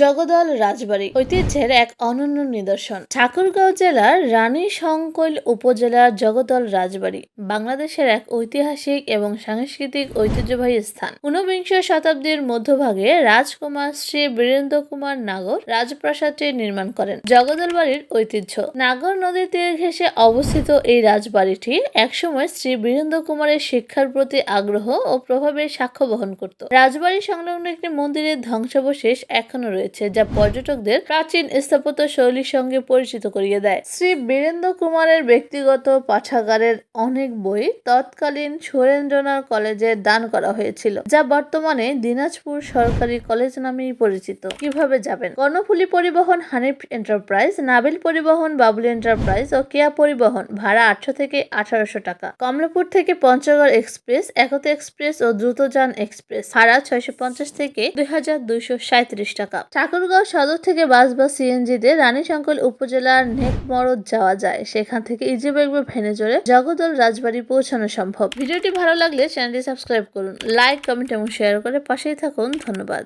জগদল রাজবাড়ি ঐতিহ্যের এক অনন্য নিদর্শন। ঠাকুরগাঁও জেলার রানী সংকৈল উপজেলার জগদল রাজবাড়ি বাংলাদেশের এক ঐতিহাসিক এবং সাংস্কৃতিক ঐতিহ্যবাহী স্থান। ঊনবিংশ শতাব্দীর মধ্যভাগে রাজকুমার শ্রী বীরেন্দ্র কুমার নাগর রাজপ্রাসাদটি নির্মাণ করেন। জগদল বাড়ির ঐতিহ্য। নাগর নদীর তীর ঘেঁষে অবস্থিত এই রাজবাড়িটি একসময় শ্রী বীরেন্দ্র কুমারের শিক্ষার প্রতি আগ্রহ ও প্রভাবের সাক্ষ্য বহন করত। রাজবাড়ি সংলগ্ন একটি মন্দিরের ধ্বংসাবশেষ এখনও রয়েছে যা পর্যটকদের প্রাচীন স্থাপত্য শৈলীর সঙ্গে পরিচিত করিয়ে দেয়। শ্রী বীরেন্দ্র কুমারের ব্যক্তিগত পাঠাগারের অনেক বই তৎকালীন সুরেন্দ্রনাথ কলেজে দান করা হয়েছিল, যা বর্তমানে দিনাজপুর সরকারি কলেজ নামেই পরিচিত। কীভাবে যাবেন? কর্ণফুলী পরিবহন হানিফ এন্টারপ্রাইজ, নাবিল পরিবহন বাবুল এন্টারপ্রাইজ ও কেয়া পরিবহন ভাড়া আটশো থেকে আঠারোশো টাকা। কমলাপুর থেকে পঞ্চগড় এক্সপ্রেস, একতা এক্সপ্রেস ও দ্রুতযান এক্সপ্রেস ভাড়া ছয়শো পঞ্চাশ থেকে দুই টাকা। ঠাকুরগাঁও সদর থেকে বাস বা সিএনজি তে রানীশঙ্কল উপজেলার নেকমরদ যাওয়া যায়। সেখান থেকে ইজি বাইক বা ভেনে চড়ে জগদল রাজবাড়ি পৌঁছানো সম্ভব। ভিডিওটি ভালো লাগলে চ্যানেলটি সাবস্ক্রাইব করুন, লাইক, কমেন্ট এবং শেয়ার করে পাশেই থাকুন। ধন্যবাদ।